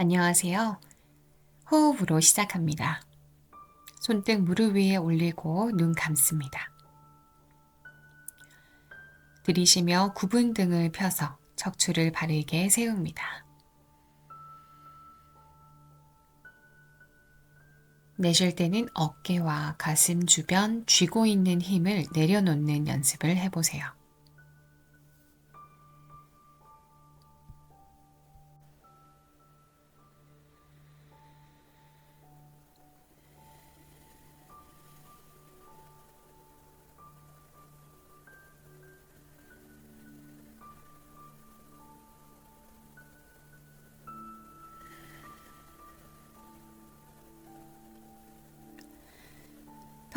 안녕하세요. 호흡으로 시작합니다. 손등 무릎 위에 올리고 눈 감습니다. 들이쉬며 구분 등을 펴서 척추를 바르게 세웁니다. 내쉴 때는 어깨와 가슴 주변 쥐고 있는 힘을 내려놓는 연습을 해보세요.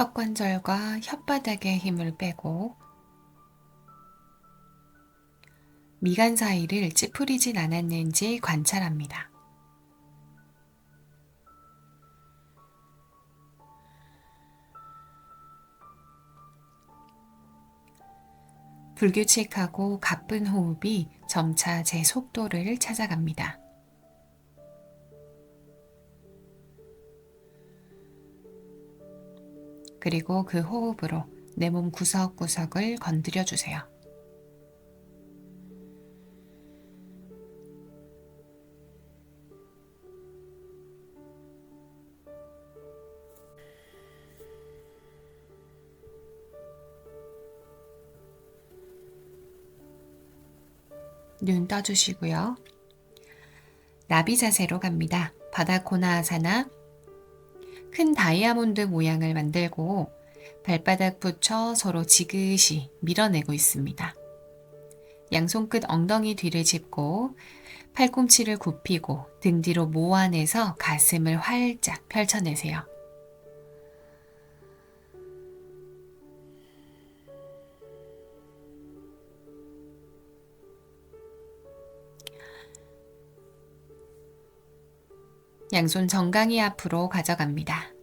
턱관절과 혓바닥에 힘을 빼고 미간 사이를 찌푸리진 않았는지 관찰합니다. 불규칙하고 가쁜 호흡이 점차 제 속도를 찾아갑니다. 그리고 그 호흡으로 내 몸 구석구석을 건드려 주세요. 눈 떠주시고요. 나비 자세로 갑니다. 바다코나 아사나 큰 다이아몬드 모양을 만들고 발바닥 붙여 서로 지그시 밀어내고 있습니다. 양손 끝 엉덩이 뒤를 짚고 팔꿈치를 굽히고 등 뒤로 모아내서 가슴을 활짝 펼쳐내세요. 양손 정강이 앞으로 가져갑니다.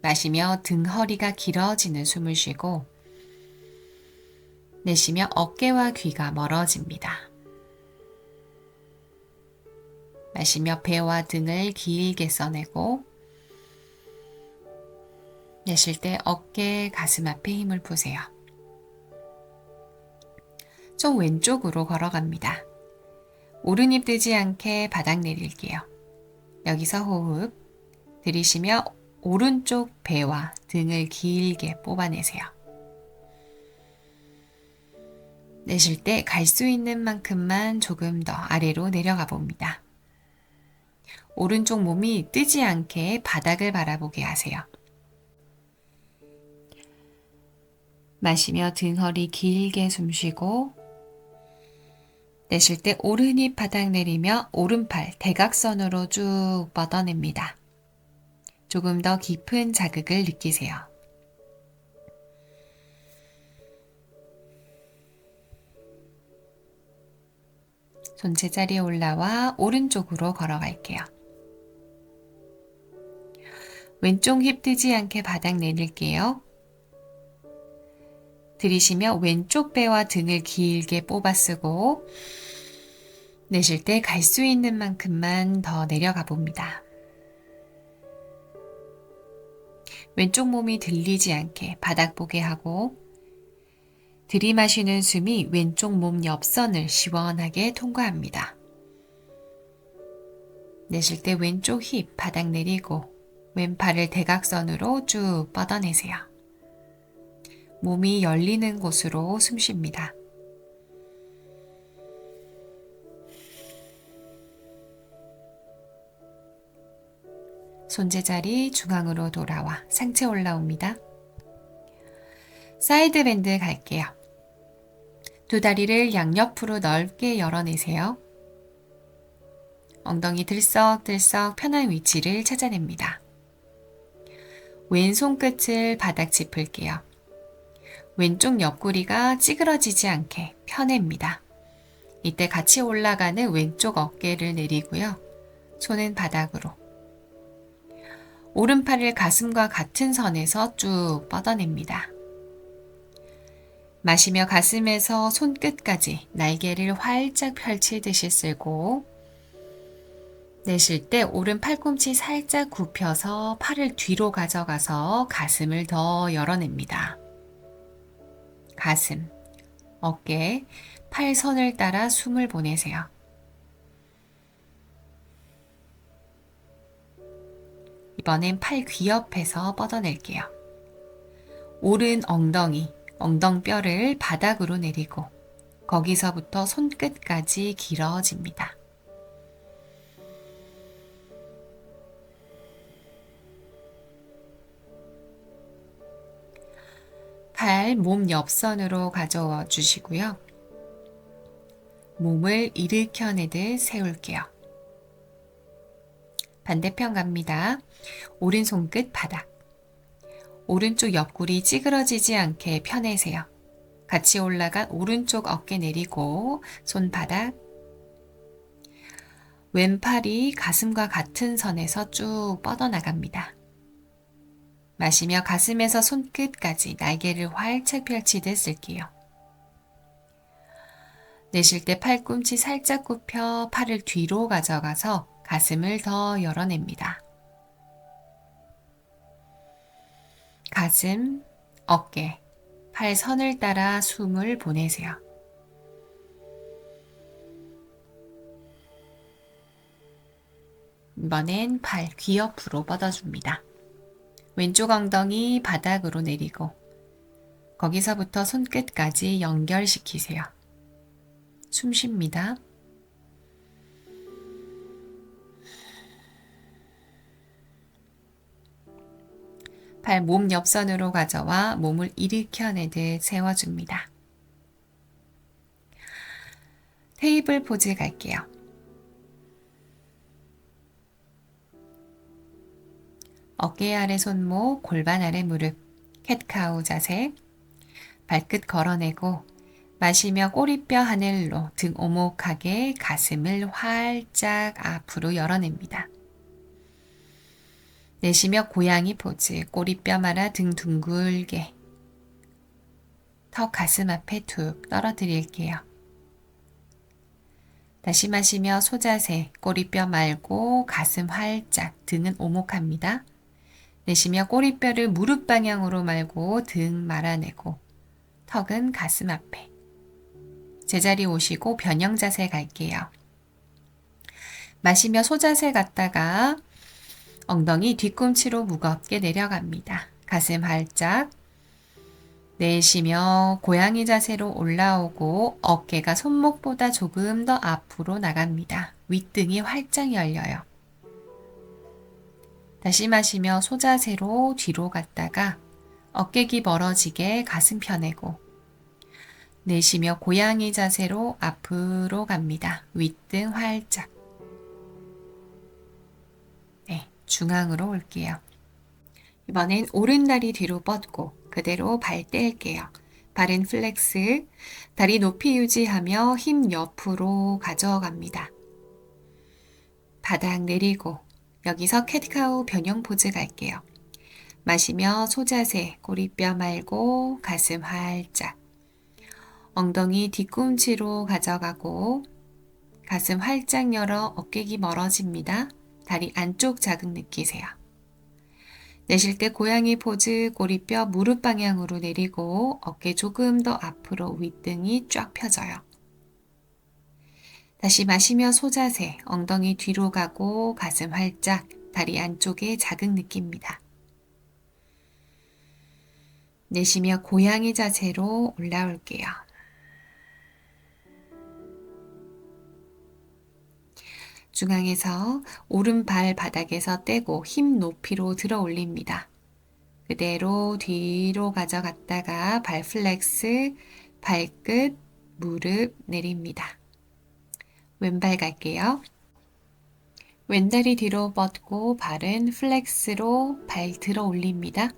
마시며 등 허리가 길어지는 숨을 쉬고 내쉬며 어깨와 귀가 멀어집니다. 마시며 배와 등을 길게 써내고 내쉴 때 어깨, 가슴 앞에 힘을 푸세요. 좀 왼쪽으로 걸어갑니다. 오른입 뜨지 않게 바닥 내릴게요. 여기서 호흡 들이쉬며 오른쪽 배와 등을 길게 뽑아내세요. 내쉴 때 갈 수 있는 만큼만 조금 더 아래로 내려가 봅니다. 오른쪽 몸이 뜨지 않게 바닥을 바라보게 하세요. 마시며 등 허리 길게 숨 쉬고 내쉴 때 오른입 바닥 내리며 오른팔 대각선으로 쭉 뻗어냅니다. 조금 더 깊은 자극을 느끼세요. 손 제자리에 올라와 오른쪽으로 걸어갈게요. 왼쪽 힙 뜨지 않게 바닥 내릴게요. 들이쉬며 왼쪽 배와 등을 길게 뽑아 쓰고 내쉴 때 갈 수 있는 만큼만 더 내려가 봅니다. 왼쪽 몸이 들리지 않게 바닥 보게 하고 들이마시는 숨이 왼쪽 몸 옆선을 시원하게 통과합니다. 내쉴 때 왼쪽 힙 바닥 내리고 왼팔을 대각선으로 쭉 뻗어내세요. 몸이 열리는 곳으로 숨 쉽니다. 손제자리 중앙으로 돌아와 상체 올라옵니다. 사이드 밴드 갈게요. 두 다리를 양옆으로 넓게 열어내세요. 엉덩이 들썩들썩 편한 위치를 찾아냅니다. 왼손 끝을 바닥 짚을게요. 왼쪽 옆구리가 찌그러지지 않게 펴냅니다. 이때 같이 올라가는 왼쪽 어깨를 내리고요. 손은 바닥으로. 오른팔을 가슴과 같은 선에서 쭉 뻗어냅니다. 마시며 가슴에서 손끝까지 날개를 활짝 펼치듯이 쓸고 내쉴 때 오른 팔꿈치 살짝 굽혀서 팔을 뒤로 가져가서 가슴을 더 열어냅니다. 가슴, 어깨, 팔선을 따라 숨을 보내세요. 이번엔 팔 귀 옆에서 뻗어낼게요. 오른 엉덩이, 엉덩뼈를 바닥으로 내리고 거기서부터 손끝까지 길어집니다. 팔몸 옆선으로 가져와 주시고요. 몸을 일으켜내듯 세울게요. 반대편 갑니다. 오른손 끝 바닥. 오른쪽 옆구리 찌그러지지 않게 펴내세요. 같이 올라간 오른쪽 어깨 내리고 손바닥. 왼팔이 가슴과 같은 선에서 쭉 뻗어나갑니다. 마시며 가슴에서 손끝까지 날개를 활짝 펼치듯 쓸게요. 내쉴 때 팔꿈치 살짝 굽혀 팔을 뒤로 가져가서 가슴을 더 열어냅니다. 가슴, 어깨, 팔 선을 따라 숨을 보내세요. 이번엔 팔 귀 옆으로 뻗어줍니다. 왼쪽 엉덩이 바닥으로 내리고 거기서부터 손끝까지 연결시키세요. 숨 쉽니다. 발 몸 옆선으로 가져와 몸을 일으켜내듯 세워줍니다. 테이블 포즈 갈게요. 어깨 아래 손목, 골반 아래 무릎, 캣카우 자세, 발끝 걸어내고 마시며 꼬리뼈 하늘로 등 오목하게 가슴을 활짝 앞으로 열어냅니다. 내쉬며 고양이 포즈, 꼬리뼈 말아 등 둥글게. 턱 가슴 앞에 툭 떨어뜨릴게요. 다시 마시며 소자세, 꼬리뼈 말고 가슴 활짝, 등은 오목합니다. 내쉬며 꼬리뼈를 무릎 방향으로 말고 등 말아내고, 턱은 가슴 앞에. 제자리 오시고 변형 자세 갈게요. 마시며 소자세 갔다가 엉덩이 뒤꿈치로 무겁게 내려갑니다. 가슴 활짝 내쉬며 고양이 자세로 올라오고 어깨가 손목보다 조금 더 앞으로 나갑니다. 윗등이 활짝 열려요. 다시 마시며 소자세로 뒤로 갔다가 어깨기 멀어지게 가슴 펴내고 내쉬며 고양이 자세로 앞으로 갑니다. 윗등 활짝. 중앙으로 올게요. 이번엔 오른다리 뒤로 뻗고 그대로 발 떼일게요. 발은 플렉스, 다리 높이 유지하며 힘 옆으로 가져갑니다. 바닥 내리고 여기서 캣카우 변형 포즈 갈게요. 마시며 소자세, 꼬리뼈 말고 가슴 활짝. 엉덩이 뒤꿈치로 가져가고 가슴 활짝 열어 어깨기 멀어집니다. 다리 안쪽 자극 느끼세요. 내쉴 때 고양이 포즈 꼬리뼈 무릎 방향으로 내리고 어깨 조금 더 앞으로 윗등이 쫙 펴져요. 다시 마시며 소자세, 엉덩이 뒤로 가고 가슴 활짝, 다리 안쪽에 자극 느낍니다. 내쉬며 고양이 자세로 올라올게요. 중앙에서 오른발 바닥에서 떼고 힘 높이로 들어 올립니다. 그대로 뒤로 가져갔다가 발 플렉스, 발끝, 무릎 내립니다. 왼발 갈게요. 왼다리 뒤로 뻗고 발은 플렉스로 발 들어 올립니다.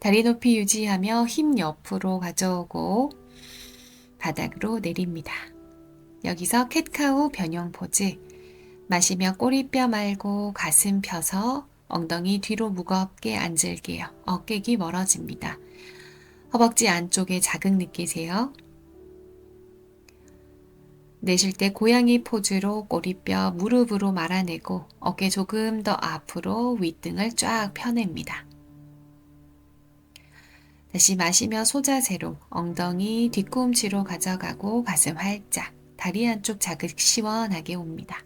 다리 높이 유지하며 힘 옆으로 가져오고 바닥으로 내립니다. 여기서 캣카우 변형 포즈. 마시며 꼬리뼈 말고 가슴 펴서 엉덩이 뒤로 무겁게 앉을게요. 어깨기 멀어집니다. 허벅지 안쪽에 자극 느끼세요. 내쉴 때 고양이 포즈로 꼬리뼈 무릎으로 말아내고 어깨 조금 더 앞으로 윗등을 쫙 펴냅니다. 다시 마시며 소자세로 엉덩이 뒤꿈치로 가져가고 가슴 활짝 다리 한쪽 자극 시원하게 옵니다.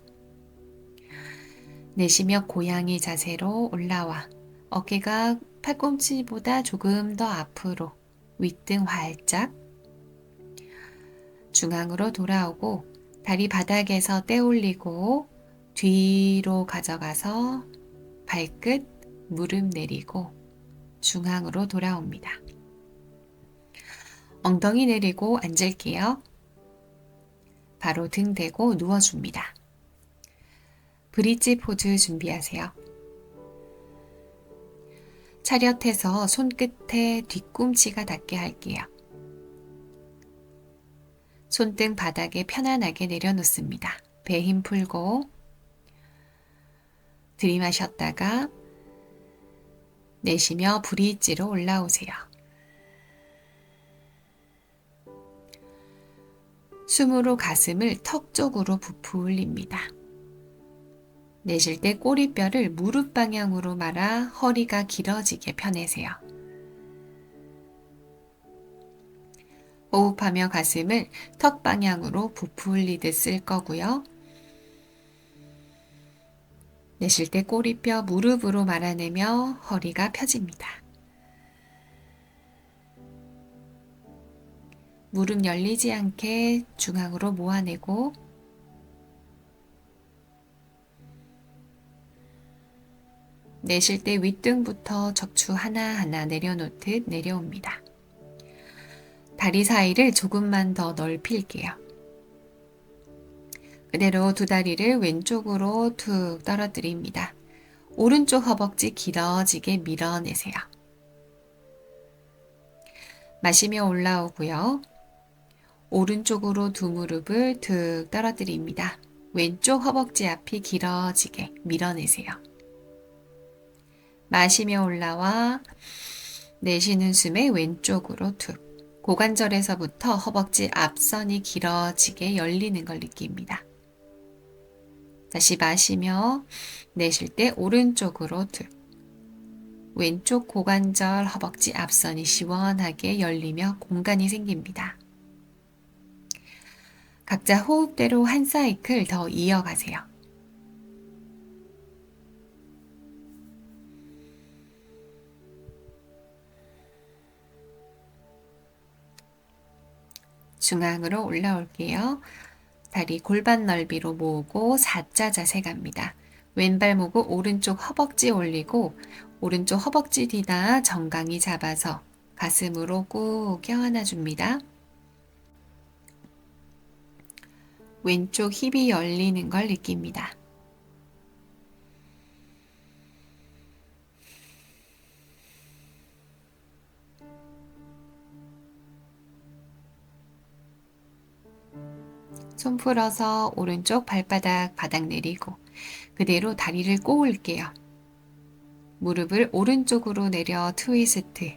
내쉬며 고양이 자세로 올라와 어깨가 팔꿈치보다 조금 더 앞으로 윗등 활짝 중앙으로 돌아오고 다리 바닥에서 떼올리고 뒤로 가져가서 발끝 무릎 내리고 중앙으로 돌아옵니다. 엉덩이 내리고 앉을게요. 바로 등 대고 누워줍니다. 브릿지 포즈 준비하세요. 차렷해서 손끝에 뒤꿈치가 닿게 할게요. 손등 바닥에 편안하게 내려놓습니다. 배 힘 풀고 들이마셨다가 내쉬며 브릿지로 올라오세요. 숨으로 가슴을 턱 쪽으로 부풀립니다. 내쉴 때 꼬리뼈를 무릎 방향으로 말아 허리가 길어지게 펴내세요. 호흡하며 가슴을 턱 방향으로 부풀리듯 쓸 거고요. 내쉴 때 꼬리 뼈 무릎으로 말아내며 허리가 펴집니다. 무릎 열리지 않게 중앙으로 모아내고 내쉴 때 윗등부터 척추 하나하나 내려놓듯 내려옵니다. 다리 사이를 조금만 더 넓힐게요. 그대로 두 다리를 왼쪽으로 툭 떨어뜨립니다. 오른쪽 허벅지 길어지게 밀어내세요. 마시며 올라오고요. 오른쪽으로 두 무릎을 툭 떨어뜨립니다. 왼쪽 허벅지 앞이 길어지게 밀어내세요. 마시며 올라와 내쉬는 숨에 왼쪽으로 툭. 고관절에서부터 허벅지 앞선이 길어지게 열리는 걸 느낍니다. 다시 마시며 내쉴 때 오른쪽으로 툭. 왼쪽 고관절 허벅지 앞선이 시원하게 열리며 공간이 생깁니다. 각자 호흡대로 한 사이클 더 이어가세요. 중앙으로 올라올게요. 다리 골반 넓이로 모으고 4자 자세 갑니다. 왼발 모고 오른쪽 허벅지 올리고 오른쪽 허벅지 뒤다 정강이 잡아서 가슴으로 꾹 껴안아 줍니다. 왼쪽 힙이 열리는 걸 느낍니다. 손 풀어서 오른쪽 발바닥 바닥 내리고 그대로 다리를 꼬을게요. 무릎을 오른쪽으로 내려 트위스트,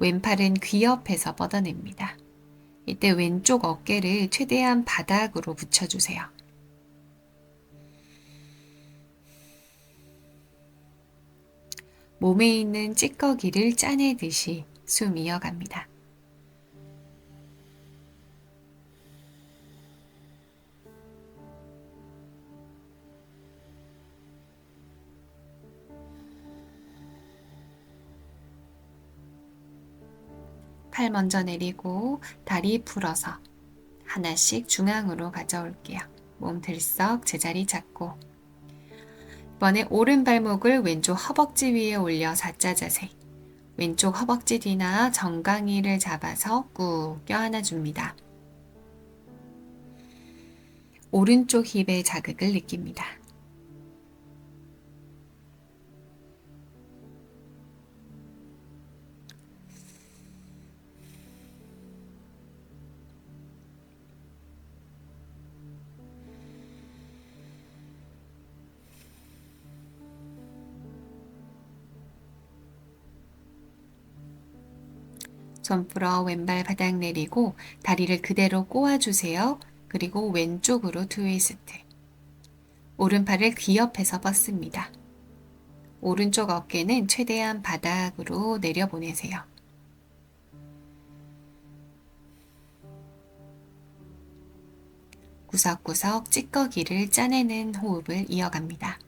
왼팔은 귀 옆에서 뻗어냅니다. 이때 왼쪽 어깨를 최대한 바닥으로 붙여주세요. 몸에 있는 찌꺼기를 짜내듯이 숨 이어갑니다. 팔 먼저 내리고 다리 풀어서 하나씩 중앙으로 가져올게요. 몸 들썩 제자리 잡고 이번에 오른 발목을 왼쪽 허벅지 위에 올려 4자 자세 왼쪽 허벅지 뒤나 정강이를 잡아서 꾹 껴안아 줍니다. 오른쪽 힙의 자극을 느낍니다. 손 풀어 왼발 바닥 내리고 다리를 그대로 꼬아주세요. 그리고 왼쪽으로 트위스트. 오른팔을 귀 옆에서 뻗습니다. 오른쪽 어깨는 최대한 바닥으로 내려보내세요. 구석구석 찌꺼기를 짜내는 호흡을 이어갑니다.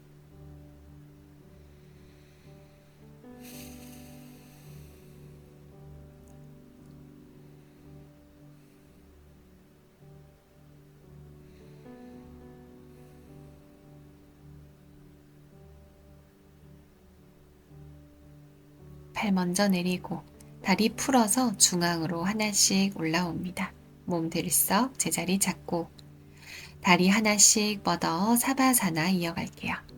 팔 먼저 내리고 다리 풀어서 중앙으로 하나씩 올라옵니다. 몸 들썩 제자리 잡고 다리 하나씩 뻗어 사바사나 이어갈게요.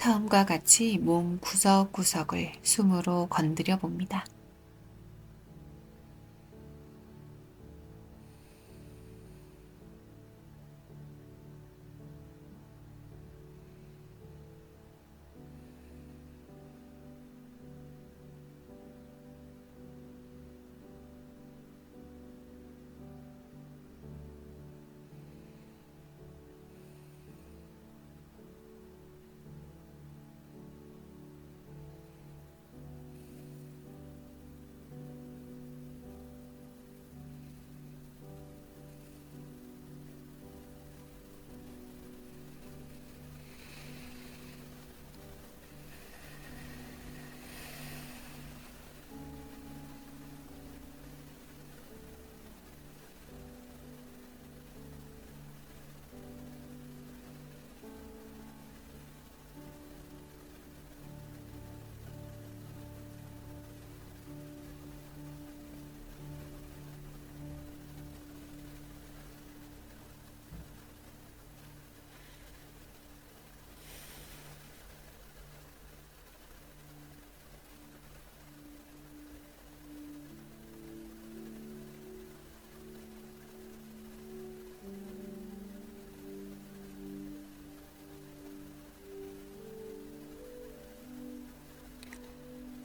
처음과 같이 몸 구석구석을 숨으로 건드려 봅니다.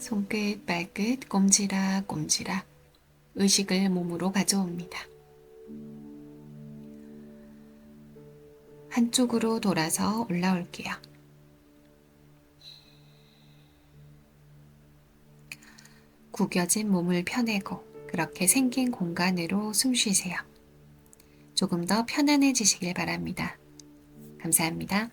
손끝, 발끝, 꼼지락, 꼼지락. 의식을 몸으로 가져옵니다. 한쪽으로 돌아서 올라올게요. 구겨진 몸을 펴내고 그렇게 생긴 공간으로 숨 쉬세요. 조금 더 편안해지시길 바랍니다. 감사합니다.